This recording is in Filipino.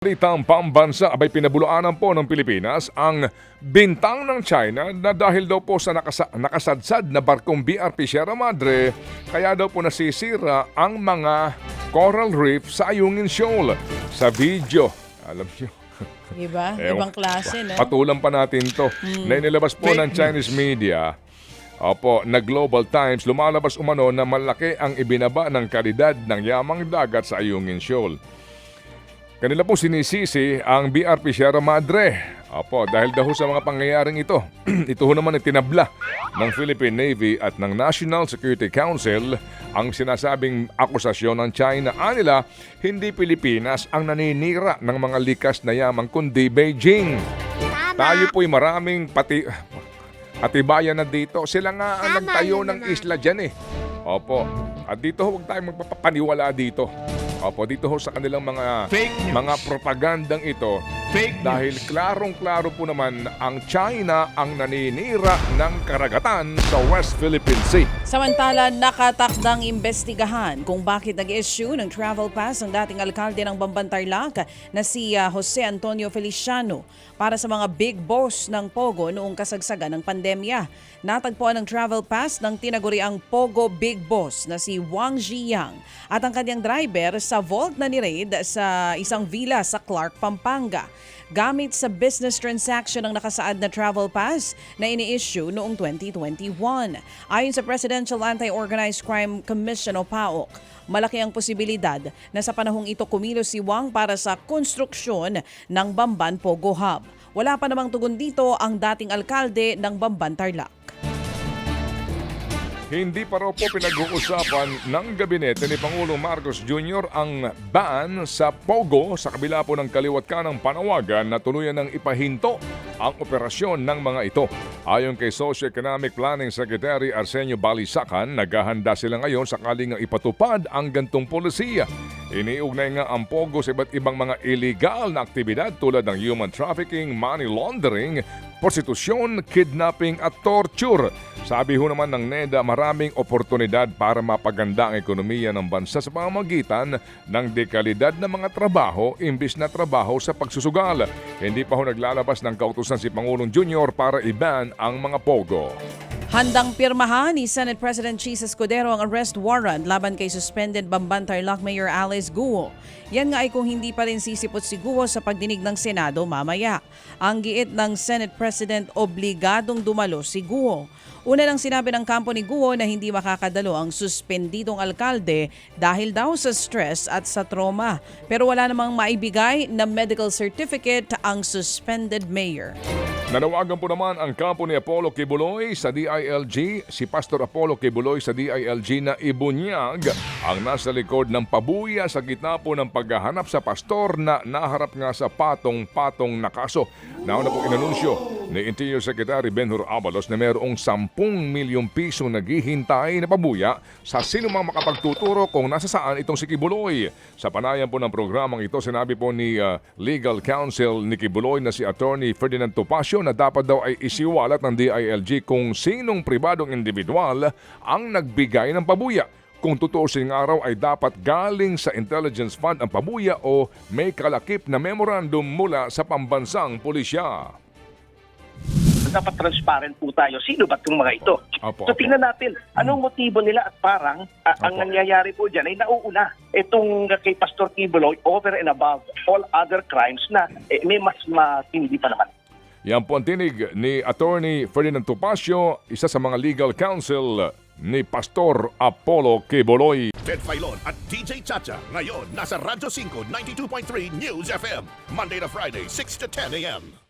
Balitang pambansa, abay pinabulaanan po ng Pilipinas ang bintang ng China na dahil daw po sa nakasa- nakasadsad na barkong BRP Sierra Madre, kaya daw po nasisira ang mga coral reef sa Ayungin Shoal. Sa video, alam niyo, Diba? Ewan- Ibang klase, no? Patulan pa natin to. Na inilabas po ng Chinese media, Opo, na Global Times, lumalabas umano na malaki ang ibinaba ng kalidad ng yamang dagat sa Ayungin Shoal. Kanila po sinisisi ang BRP Sierra Madre. Opo, dahil daw sa mga pangyayaring ito. ito ho naman itinabla ng Philippine Navy at ng National Security Council ang sinasabing akusasyon ng China. Anila, hindi Pilipinas ang naninira ng mga likas na yaman kundi Beijing. Tayo po'y maraming pati atibayan na dito. Sila nga ang Tama nagtayo ng naman. isla dyan eh. Opo. At dito ho, huwag tayong magpapaniwala dito. Opo, dito ho sa kanilang mga Fake news. mga propagandang ito Fake dahil klarong-klaro po naman ang China ang naninira ng karagatan sa West Philippine Sea. Samantala, nakatakdang imbestigahan kung bakit nag-issue ng travel pass ang dating alkalde ng Bambantarlac na si ah, Jose Antonio Feliciano para sa mga big boss ng Pogo noong kasagsagan ng pandemya. Natagpuan ng travel pass ng tinaguriang Pogo Big Boss na si Wang Ziyang at ang kanyang driver sa vault na ni-raid sa isang villa sa Clark, Pampanga gamit sa business transaction ang nakasaad na travel pass na ini-issue noong 2021. Ayon sa Presidential Anti-Organized Crime Commission o PAOK, malaki ang posibilidad na sa panahong ito kumilos si Wang para sa konstruksyon ng Bamban Pogo Hub. Wala pa namang tugon dito ang dating alkalde ng Bamban Tarlac. Hindi pa raw po pinag-uusapan ng gabinete ni Pangulong Marcos Jr. ang ban sa Pogo sa kabila po ng kaliwat ka ng panawagan na tuluyan ng ipahinto ang operasyon ng mga ito. Ayon kay Socio-Economic Planning Secretary Arsenio Balisacan, naghahanda sila ngayon sakaling ipatupad ang gantong polisiya. Iniugnay nga ang Pogo sa iba't ibang mga illegal na aktibidad tulad ng human trafficking, money laundering, prostitusyon, kidnapping at torture. Sabi ho naman ng NEDA, maraming oportunidad para mapaganda ang ekonomiya ng bansa sa pamamagitan ng dekalidad na mga trabaho imbis na trabaho sa pagsusugal. Hindi pa ho naglalabas ng kautusan si Pangulong Junior para i-ban ang mga pogo. Handang pirmahan ni Senate President Chis Escudero ang arrest warrant laban kay suspended Bamban Tarlac Mayor Alice Guo. Yan nga ay kung hindi pa rin sisipot si Guo sa pagdinig ng Senado mamaya. Ang giit ng Senate President obligadong dumalo si Guo. Una nang sinabi ng kampo ni Guo na hindi makakadalo ang suspendidong alkalde dahil daw sa stress at sa trauma. Pero wala namang maibigay na medical certificate ang suspended mayor. Nanawagan po naman ang kampo ni Apollo Kibuloy sa DILG, si Pastor Apollo Kibuloy sa DILG na ibunyag ang nasa likod ng pabuya sa gitna po ng paghahanap sa pastor na naharap nga sa patong-patong na kaso. Nauna po inanunsyo ni Interior Secretary Benhur Abalos na mayroong 10 milyong piso naghihintay na pabuya sa sino mang makapagtuturo kung nasa itong si Kibuloy. Sa panayan po ng programang ito, sinabi po ni uh, Legal Counsel ni Kibuloy na si Attorney Ferdinand Topacio na dapat daw ay isiwalat ng DILG kung sinong pribadong individual ang nagbigay ng pabuya. Kung tutuusin ng araw ay dapat galing sa Intelligence Fund ang pabuya o may kalakip na memorandum mula sa pambansang pulisya. Dapat transparent po tayo. Sino ba itong mga ito? Opo, so opo. tingnan natin, anong motibo nila at parang ah, ang nangyayari po dyan ay nauuna. Itong kay Pastor Tibuloy, over and above all other crimes na eh, may mas matindi pa naman. Yan po ang tinig ni Attorney Ferdinand Topacio, isa sa mga legal counsel ni Pastor Apollo Quiboloy. Ted Filon at DJ Chacha. Ngayon, nasa Radyo 5, 92.3 News FM. Monday to Friday, 6 to 10 a.m.